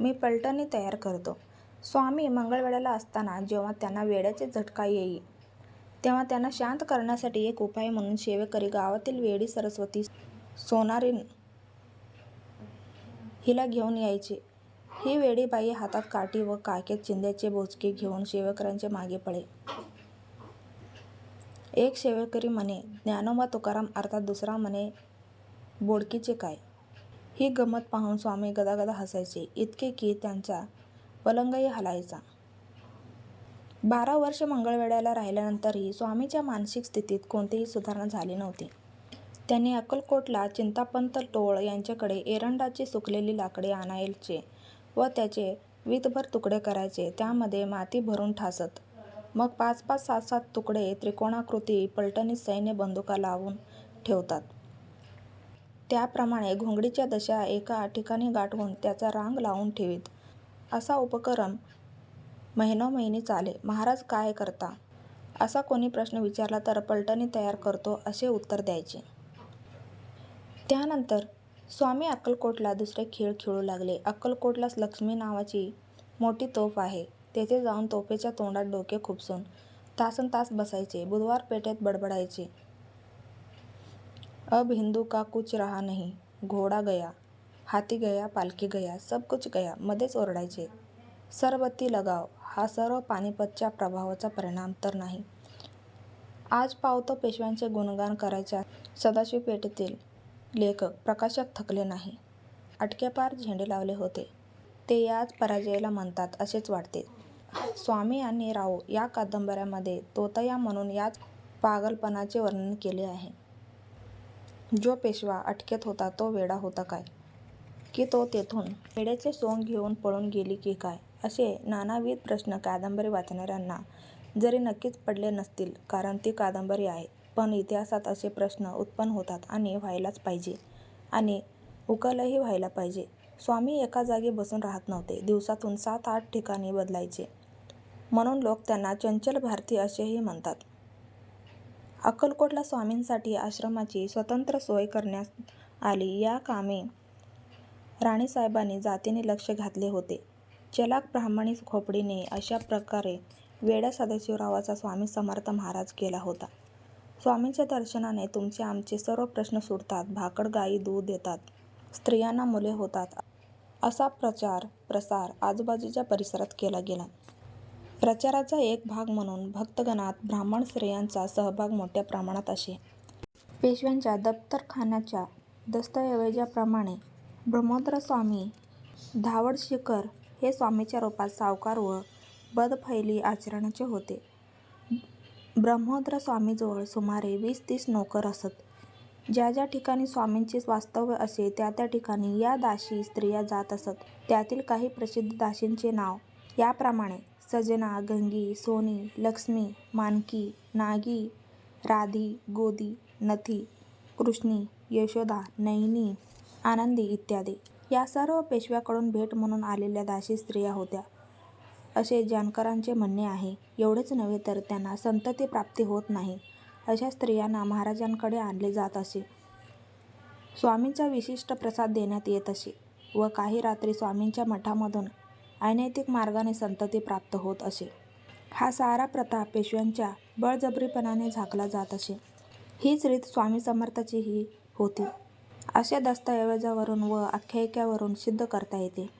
मी पलटणी तयार करतो. स्वामी मंगळवेढ्याला असताना जेव्हा त्यांना वेड्याचे झटका येई तेव्हा त्यांना शांत करण्यासाठी एक उपाय म्हणून शेवेकरी गावातील वेडी सरस्वती सोनारी हिला घेऊन यायचे. ही वेडीबाई हातात काठी व काखेत चिंध्याचे बोचके घेऊन सेवेकऱ्यांच्या मागे पळे. एक शेवेकरी म्हणे ज्ञानोबा तुकाराम अर्थात दुसरा म्हणे बोडकीचे काय? ही गंमत पाहून स्वामी गदागदा हसायचे इतके की त्यांचा पलंगही हलायचा बारा वर्ष मंगळवेड्याला राहिल्यानंतरही स्वामीच्या मानसिक स्थितीत कोणतीही सुधारणा झाली नव्हती. त्यांनी अक्कलकोटला चिंतापंत टोळ यांच्याकडे एरंडाची सुकलेली लाकडे आणायचे व त्याचे वीतभर तुकडे करायचे. त्यामध्ये माती भरून ठासत. मग पाच पाच सात सात तुकडे त्रिकोणाकृती पलटणी सैन्य बंदुका लावून ठेवतात. त्याप्रमाणे घोंगडीच्या दशा एका ठिकाणी गाठवून त्याचा रांग लावून ठेवीत. असा उपक्रम महिनोमहिने चाले. महाराज काय करता? असा कोणी प्रश्न विचारला तर पलटणी तयार करतो असे उत्तर द्यायचे. त्यानंतर स्वामी अक्कलकोटला दुसरे खेळ खेळू लागले. अक्कलकोटलाच लक्ष्मी नावाची मोठी तोफ आहे. तेथे जाऊन तोफेच्या तोंडात डोके खुपसून तासनतास बसायचे. बुधवार पेठेत बडबडायचे. अब हिंदू का कुछ रहा नहीं. घोडा गया. हाती गया. पालखी गया. सब कुछ गया. मध्येच ओरडायचे. सरबत्ती लगाव. हा सर्व पानिपतच्या प्रभावाचा परिणाम तर नाही. आज पावतो पेशव्यांचे गुणगान करायच्या सदाशिव पेठेतील लेखक, प्रकाशक थकले नाही. अटक्यापार झेंडे लावले होते ते याच पराजयाला म्हणतात असेच वाटते. स्वामी आणि राव या कादंबऱ्यामध्ये तोतया म्हणून याच पागलपणाचे वर्णन केले आहे. जो पेशवा अटकेत होता तो वेडा होता काय? की तो तेथून वेड्याचे सोंग घेऊन पळून गेली की काय? असे नानाविध प्रश्न कादंबरी वाचणाऱ्यांना जरी नक्कीच पडले नसतील कारण ती कादंबरी आहे. पण इतिहासात असे प्रश्न उत्पन्न होतात आणि व्हायलाच पाहिजे आणि उकलही व्हायला पाहिजे. स्वामी एका जागी बसून राहत नव्हते. दिवसातून सात आठ ठिकाणी बदलायचे. म्हणून लोक त्यांना चंचल भारती असेही म्हणतात. अक्कलकोटला स्वामींसाठी आश्रमाची स्वतंत्र सोय करण्यात आली. या कामी राणीसाहेबांनी जातीने लक्ष घातले होते. चलाख ब्राह्मणी खोपडीने अशा प्रकारे वेड्या सदाशिवरावांचा स्वामी समर्थ महाराज केला होता. स्वामींच्या दर्शनाने तुमचे आमचे सर्व प्रश्न सुटतात. भाकड गाई दूध देतात. स्त्रियांना मुले होतात असा प्रचार प्रसार आजूबाजूच्या परिसरात केला गेला. प्रचाराचा एक भाग म्हणून भक्तगणात ब्राह्मण स्त्रियांचा सहभाग मोठ्या प्रमाणात असे. पेशव्यांच्या दप्तरखान्याच्या दस्तऐवजाप्रमाणे धावड धावडशीकर हे स्वामीच्या रूपात सावकार व बदफैली आचरणाचे होते. ब्रह्मोदरास्वामीजवळ सुमारे वीस तीस नोकर असत. ज्या ज्या ठिकाणी स्वामींचे वास्तव्य असे त्या त्या ठिकाणी या दासी स्त्रिया जात असत. त्यातील काही प्रसिद्ध दासींचे नाव याप्रमाणे सजना, गंगी, सोनी, लक्ष्मी, मानकी नागी, राधी, गोदी, नथी, कृष्णी, यशोदा, नयनी, आनंदी इत्यादी. या सर्व पेशव्यांकडून भेट म्हणून आलेल्या दासी स्त्रिया होत्या असे जानकरांचे म्हणणे आहे. एवढेच नव्हे तर त्यांना संतती प्राप्ती होत नाही अशा स्त्रियांना महाराजांकडे आणले जात असे. स्वामींचा विशिष्ट प्रसाद देण्यात येत असे व काही रात्री स्वामींच्या मठामधून अनैतिक मार्गाने संतती प्राप्त होत असे. हा सारा प्रथा पेशव्यांच्या बळजबरीपणाने झाकला जात असे. हीच रीत स्वामी समर्थांचीही होती असे दस्तऐवजावरून व आख्यायिकावरून सिद्ध करता येते.